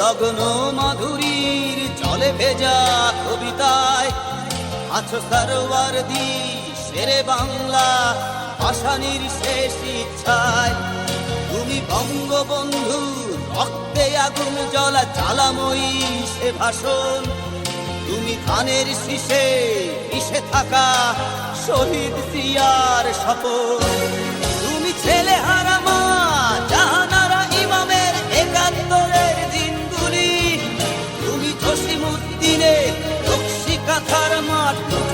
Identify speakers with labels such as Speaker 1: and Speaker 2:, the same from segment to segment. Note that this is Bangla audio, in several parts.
Speaker 1: গগন মাধুরীর চলে ভেজা কবিতায়। আছো সারোয়ার দি, শেরে বাংলা ভাষানির শেষ ইচ্ছায়। তুমি বঙ্গবন্ধু, রক্তে আগুন জ্বলা, জ্বালাময়ী সে ভাষণ। তুমি ধানের শীষে মিশে থাকা শহীদ সিয়ার শপথ।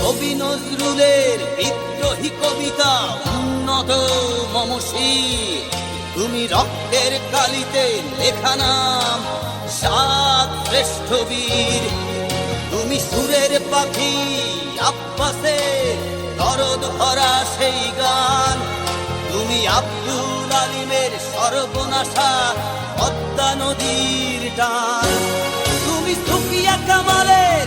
Speaker 1: কবি নজরুলের বিদ্রোহী কবিতা উন্নত মমসী। তুমি রক্তের কালিতে লেখা নাম, সাত শ্রেষ্ঠ বীর। তুমি সুরের পাখি আব্বাসে দরদ ভরা সেই গান। তুমি আব্দুল আলিমের সর্বনাশা পদ্মা নদীর টান তুমি সুফিয়া কামালের